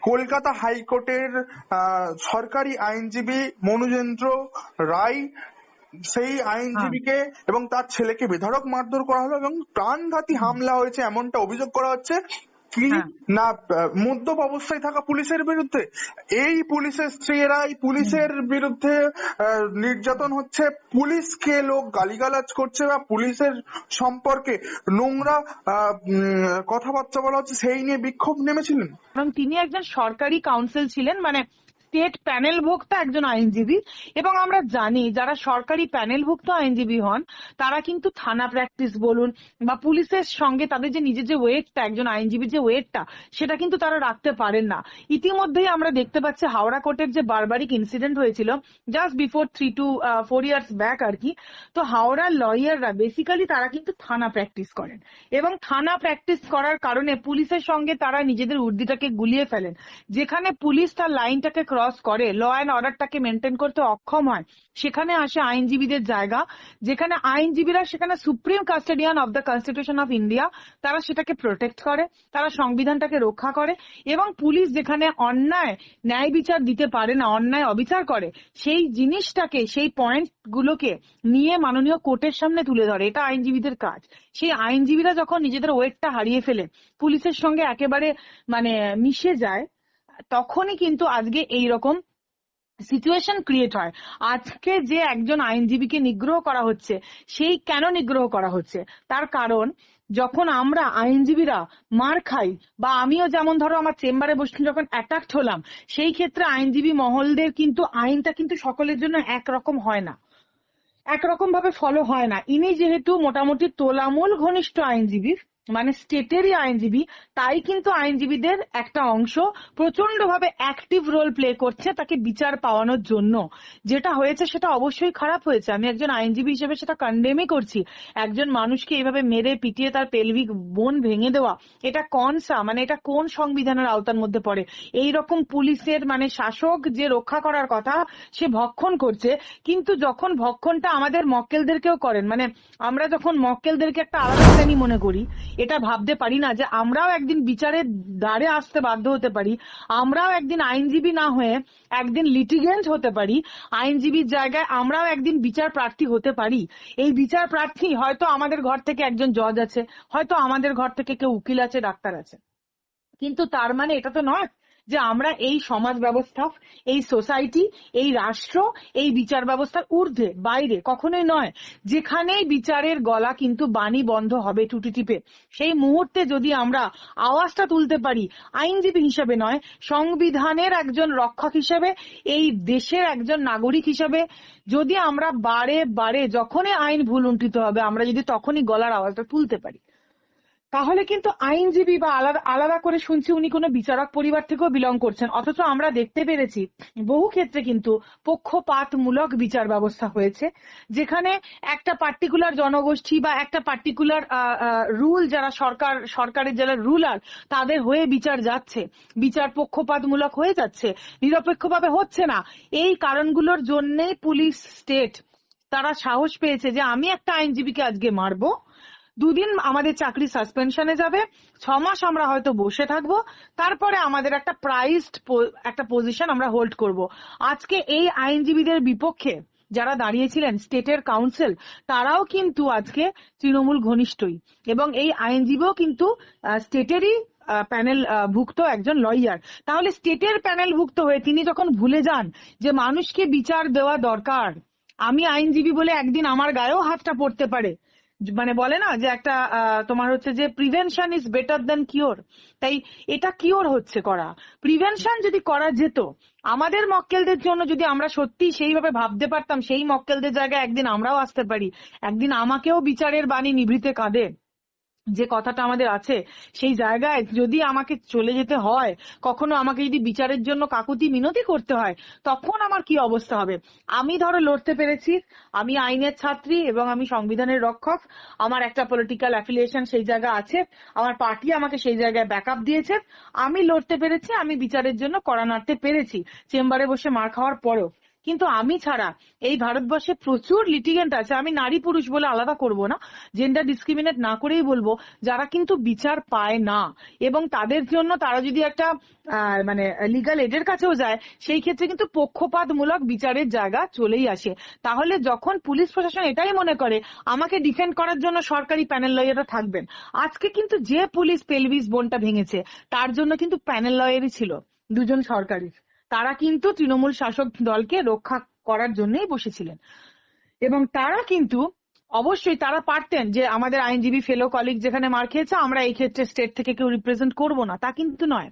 কলকাতা হাইকোর্টের আহ, সরকারি আইনজীবী মনুজেন্দ্র রায় সেই আইনজীবীকে এবং তার ছেলেকে বেধড়ক মারধর করা হলো এবং প্রাণঘাতী হামলা হয়েছে এমনটা অভিযোগ করা হচ্ছে। কি হ্যাঁ। না মদ্যপ অবস্থায় থাকা পুলিশের বিরুদ্ধে? এই পুলিশের স্ত্রীরাই পুলিশের বিরুদ্ধে নির্যাতন হচ্ছে পুলিশকে লোক গালিগালাজ করছে বা পুলিশের সম্পর্কে নোংরা কথাবার্তা বলা হচ্ছে সেই নিয়ে বিক্ষোভ নেমেছিলেন। এবং তিনি একজন সরকারি কাউন্সিল ছিলেন মানে স্টেট প্যানেলভুক্ত একজন আইনজীবী, এবং আমরা জানি যারা সরকারি প্যানেলভুক্ত আইনজীবী হন, তারা কিন্তু থানা প্র্যাকটিস বলুন বা পুলিশের সঙ্গে তাদের যে নিজের যে ওয়েটটা একজন আইনজীবীর যে ওয়েটটা সেটা কিন্তু তারা রাখতে পারেন না। ইতিমধ্যেই আমরা দেখতে পাচ্ছি হাওড়া কোর্টের যে বারবারিক ইনসিডেন্ট হয়েছিল just before three two four years back আর কি, তো হাওড়ার লয়াররা বেসিক্যালি তারা কিন্তু থানা প্র্যাকটিস করেন। এবং থানা প্র্যাকটিস করার কারণে পুলিশের সঙ্গে তারা নিজেদের উর্দিটাকে গুলিয়ে ফেলেন। যেখানে পুলিশ তার লাইনটাকে ক্রস করে ল অ্যান্ড অর্ডারটাকে মেনটেন করতে অক্ষম হয়। সেখানে আসে আইনজীবীদের জায়গা, যেখানে আইনজীবীরা সেখানে supreme custodian of the constitution of India তারা সেটাকে প্রোটেক্ট করে, তারা সংবিধানটাকে রক্ষা করে এবং পুলিশ যেখানে অন্যায় ন্যায় বিচার দিতে পারে না, অন্যায় অবিচার করে, সেই জিনিসটাকে, সেই পয়েন্ট গুলোকে নিয়ে মাননীয় কোর্টের সামনে তুলে ধরে। এটা আইনজীবীদের কাজ। সেই আইনজীবীরা যখন নিজেদের ওয়েটটা হারিয়ে ফেলে, পুলিশের সঙ্গে একেবারে মানে মিশে যায় তখনই কিন্তু আজকে এই রকম সিচুয়েশন ক্রিয়েট হয়। আজকে যে একজন আইনজীবীকে নিগ্রহ করা হচ্ছে, সেই কেন নিগ্রহ করা হচ্ছে? তার কারণ, যখন আমরা আইনজীবীরা মার খাই, বা আমিও যেমন ধরো আমার চেম্বারে বসে যখন অ্যাটাকড হলাম, সেই ক্ষেত্রে আইনজীবী মহলদের কিন্তু, আইনটা কিন্তু সকলের জন্য একরকম হয় না। একরকম ভাবে ফলো হয় না। ইনি যেহেতু মোটামুটি তোলামূল ঘনিষ্ঠ আইনজীবী মানে স্টেটেরই আইনজীবী, তাই কিন্তু আইনজীবীদের একটা অংশ প্রচণ্ড ভাবে অ্যাক্টিভ রোল প্লে করছে তাকে বিচার পাওয়ানোর জন্য। যেটা হয়েছে সেটা অবশ্যই খারাপ হয়েছে। আমি একজন আইনজীবী হিসেবে সেটা কন্ডেমই করছি। একজন মানুষকে এইভাবে মেরে, পিটিয়ে তার পেলভিক বোন ভেঙে দেওয়া, এটা কনসা মানে এটা কোন সংবিধানের আওতার মধ্যে পড়ে? এই রকম পুলিশের মানে শাসক যে রক্ষা করার কথা, সে ভক্ষণ করছে। কিন্তু যখন ভক্ষণটা আমাদের মক্কেলদেরকেও করেন মানে আমরা যখন মক্কেলদেরকে একটা আলাদা শ্রেণি মনে করি এটা ভাবতে পারি না যে আমরাও একদিন বিচারের দ্বারে আসতে বাধ্য হতে পারি। আমরাও একদিন আইনজীবী না হয়ে একদিন লিটিগেন্ট হতে পারি। আইনজীবীর জায়গায় আমরাও একদিন বিচার প্রার্থী হতে পারি। এই বিচার প্রার্থী হয়তো আমাদের ঘর থেকে একজন জজ আছে, হয়তো আমাদের ঘর থেকে কেউ উকিল আছে, ডাক্তার আছে। কিন্তু তার মানে এটা তো নয়। যে আমরা এই সমাজ ব্যবস্থা এই সোসাইটি, এই রাষ্ট্র, এই বিচার ব্যবস্থার ঊর্ধ্বে, বাইরে, কখনোই নয়, যেখানেই বিচারের গলা কিন্তু বাণী বন্ধ হবে টুটি টিপে। সেই মুহূর্তে যদি আমরা আওয়াজটা তুলতে পারি, আইনজীবী হিসেবে নয়, সংবিধানের একজন রক্ষক হিসেবে, এই দেশের একজন নাগরিক হিসেবে, যদি আমরা বারে বারে, যখনই আইন ভুল উন্ঠিত হবে, আমরা যদি তখনই গলার আওয়াজটা তুলতে পারি তাহলে কিন্তু আইনজীবী বা আলাদা আলাদা করে শুনছি উনি কোনো বিচারক পরিবার থেকেও বিলং করছেন। অথচ আমরা দেখতে পেরেছি, বহু ক্ষেত্রে কিন্তু পক্ষপাতমূলক বিচার ব্যবস্থা হয়েছে, যেখানে একটা পার্টিকুলার জনগোষ্ঠী বা একটা পার্টিকুলার রুল যারা সরকার, সরকারের যারা রুলার তাদের হয়ে বিচার যাচ্ছে। বিচার পক্ষপাতমূলক হয়ে যাচ্ছে, নিরপেক্ষভাবে হচ্ছে না। এই কারণগুলোর জন্যেই পুলিশ স্টেট তারা সাহস পেয়েছে যে আমি একটা আইনজীবীকে আজকে মারবো দুদিন আমাদের চাকরি সাসপেনশনে যাবে ছ মাস আমরা হয়তো বসে থাকব, তারপরে আমাদের একটা প্রাইজড একটা পজিশন আমরা হোল্ড করব। আজকে এই আইনজীবীদের বিপক্ষে যারা দাঁড়িয়েছিলেন স্টেটের কাউন্সিল তারাও কিন্তু আজকে তৃণমূল ঘনিষ্ঠই। এবং এই আইনজীবীও কিন্তু স্টেটেরই প্যানেল ভুক্ত একজন লয়ার তাহলে স্টেটের প্যানেল ভুক্ত হয়ে তিনি যখন ভুলে যান যে মানুষকে বিচার দেওয়া দরকার, আমি আইনজীবী বলে একদিন আমার গায়েও হাতটা পড়তে পারে। মানে বলে না যে একটা তোমার হচ্ছে যে prevention is better than cure তাই এটা কিওর হচ্ছে করা। প্রিভেনশন যদি করা যেত, আমাদের মক্কেলদের জন্য যদি আমরা সত্যি সেইভাবে ভাবতে পারতাম, সেই মক্কেলদের জায়গায় একদিন আমরাও আসতে পারি, একদিন আমাকেও বিচারের বাণী নিভৃতে কাঁদে। যে কথাটা আমাদের আছে, সেই জায়গায় যদি আমাকে চলে যেতে হয়, কখনো আমাকে যদি বিচারের জন্য কাকুতি মিনতি করতে হয়, তখন আমার কি অবস্থা হবে? আমি ধরো লড়তে পেরেছি, আমি আইনের ছাত্রী এবং আমি সংবিধানের রক্ষক, আমার একটা পলিটিক্যাল অ্যাফিলিয়েশন সেই জায়গা আছে, আমার পার্টি আমাকে সেই জায়গায় ব্যাকআপ দিয়েছে, আমি লড়তে পেরেছি, আমি বিচারের জন্য কড়া নাড়তে পেরেছি, চেম্বারে বসে মার খাওয়ার পরেও। কিন্তু আমি ছাড়া এই ভারতবর্ষে প্রচুর লিটিগেন্ট আছে। আমি নারী পুরুষ বলে আলাদা করব না। জেন্ডার ডিসক্রিমিনেট না করেই বলব, যারা কিন্তু বিচার পায় না। এবং তাদের জন্য তারা যদি একটা মানে লিগাল এডের কাছেও যায়, সেই ক্ষেত্রে কিন্তু পক্ষপাতমূলক বিচারের জায়গা চলেই আসে। তাহলে যখন পুলিশ প্রশাসন এটাই মনে করে, আমাকে ডিফেন্ড করার জন্য সরকারি প্যানেল লয়াররা থাকবেন। আজকে কিন্তু যে পুলিশ পেলভিস বোনটা ভেঙেছে, তার জন্য কিন্তু প্যানেল লয়ারই ছিল, দুজন সরকারি তারা কিন্তু তৃণমূল শাসক দলকে রক্ষা করার জন্যই বসেছিলেন। এবং তারা কিন্তু অবশ্যই তারা পারতেন যে আমাদের আইনজীবী ফেলো কলিগ যেখানে মার খেয়েছে, আমরা এই ক্ষেত্রে স্টেট থেকে কেউ রিপ্রেজেন্ট করব না। তা কিন্তু নয়।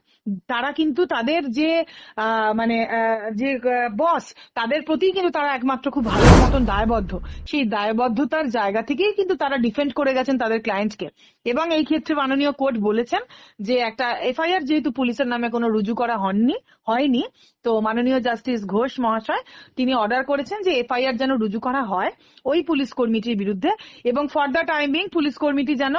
তারা কিন্তু তাদের যে মানে যে বস তাদের প্রতি কিন্তু তারা একমাত্র খুব ভালো মতন দায়বদ্ধ। সেই দায়বদ্ধতার জায়গা থেকেই কিন্তু তারা ডিফেন্ড করে গেছেন তাদের ক্লায়েন্টকে এবং এই ক্ষেত্রে মাননীয় কোর্ট বলেছেন যে একটা এফআইআর যেহেতু পুলিশের নামে কোনো রুজু করা হয়নি হয়নি, তো মাননীয় জাস্টিস ঘোষ মহাশয়, তিনি অর্ডার করেছেন যে এফআইআর যেন রুজু করা হয়, ওই পুলিশ কর্মীটির বিরুদ্ধে এবং ফর দ্য টাইমিং পুলিশ কর্মীটি যেন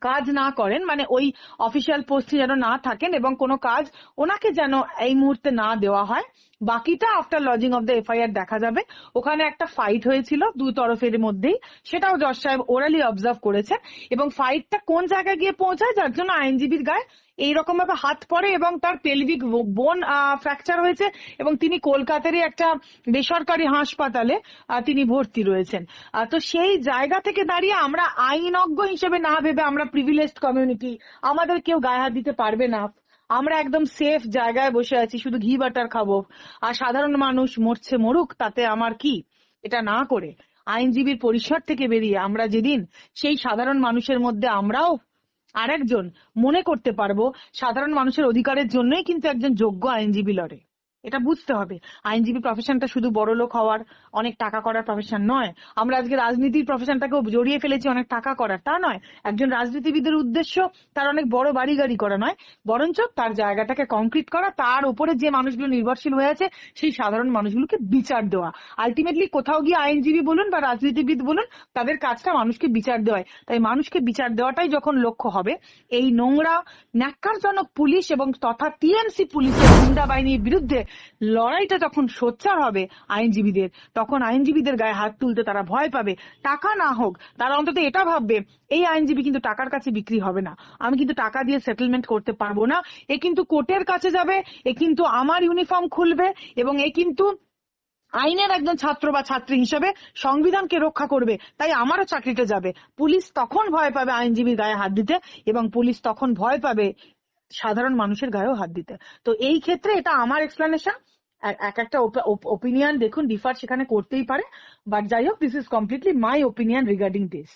কাজ না করেন মানে ওই অফিসিয়াল পোস্টে যেন না থাকেন এবং কোনো কাজ ওনাকে যেন এই মুহূর্তে না দেওয়া হয়। বাকিটা after lodging of the FIR দেখা যাবে। ওখানে একটা ফাইট হয়েছিল দুই তরফের মধ্যেই। সেটাও জজ সাহেব ওরালি অবজার্ভ করেছেন এবং ফাইটটা কোন জায়গায় গিয়ে পৌঁছায়, যার জন্য আইনজীবীর গায়ে এইরকম ভাবে হাত পড়ে এবং তার পেলভিক বোন ফ্র্যাকচার হয়েছে এবং তিনি কলকাতারই একটা বেসরকারি হাসপাতালে তিনি ভর্তি রয়েছেন। তো সেই জায়গা থেকে দাঁড়িয়ে আমরা আইনজ্ঞ হিসেবে না ভেবে আমরা প্রিভিলেজড কমিউনিটি আমাদের কেউ গায়ে হাত দিতে পারবে না। আমরা একদম সেফ জায়গায় বসে আছি, শুধু ঘি বাটার খাব। আর সাধারণ মানুষ মরছে মরুক, তাতে আমার কি? এটা না করে। আইনজীবীর পরিসর থেকে বেরিয়ে আমরা যেদিন সেই সাধারণ মানুষের মধ্যে আমরাও আরেকজন মনে করতে পারব, সাধারণ মানুষের অধিকারের জন্যই কিন্তু একজন যোগ্য আইনজীবী লড়ে। এটা বুঝতে হবে। আইনজীবী প্রফেশনটা শুধু বড় লোক হওয়ার অনেক টাকা করার প্রফেশন নয়। আমরা আজকে রাজনীতির প্রফেশনটাকেও জড়িয়ে ফেলেছি অনেক টাকা করার, তা নয়। একজন রাজনীতিবিদের উদ্দেশ্য তার অনেক বড় বাড়ি গাড়ি করা নয়, বরঞ্চ তার জায়গাটাকে কংক্রিট করা, তার উপরে যে মানুষগুলো নির্ভরশীল হয়ে আছে, সেই সাধারণ মানুষগুলোকে বিচার দেওয়া। আলটিমেটলি কোথাও গিয়ে আইনজীবী বলুন বা রাজনীতিবিদ বলুন, তাদের কাজটা মানুষকে বিচার দেওয়াই। তাই মানুষকে বিচার দেওয়াটাই যখন লক্ষ্য হবে, এই নোংরা, ন্যাক্কারজনক পুলিশ এবং তথা টিএমসি পুলিশের গুন্ডা বাহিনীর বিরুদ্ধে লড়াইটা যখন সোচ্চার হবে আইনজীবীদের, তখন আইনজীবীদের গায়ে হাত তুলতে তারা ভয় পাবে। টাকা না হোক, তারা অন্তত এটা ভাববে, এই আইনজীবী কিন্তু টাকার কাছে বিক্রি হবে না। আমি কিন্তু টাকা দিয়ে সেটেলমেন্ট করতে পারব না। এ কিন্তু কোর্টের কাছে যাবে, এ কিন্তু আমার ইউনিফর্ম খুলবে, এবং এ কিন্তু আইনের একজন ছাত্র বা ছাত্রী হিসেবে সংবিধানকে রক্ষা করবে, তাই আমারও চাকরিটা যাবে। পুলিশ তখন ভয় পাবে আইনজীবীর গায়ে হাত দিতে, এবং পুলিশ তখন ভয় পাবে সাধারণ মানুষের গায়েও হাত দিতে। তো এই ক্ষেত্রে এটা আমার এক্সপ্লেনেশন এক একটা ওপিনিয়ন দেখুন ডিফার সেখানে করতেই পারে বাট যাই হোক this is completely my opinion regarding this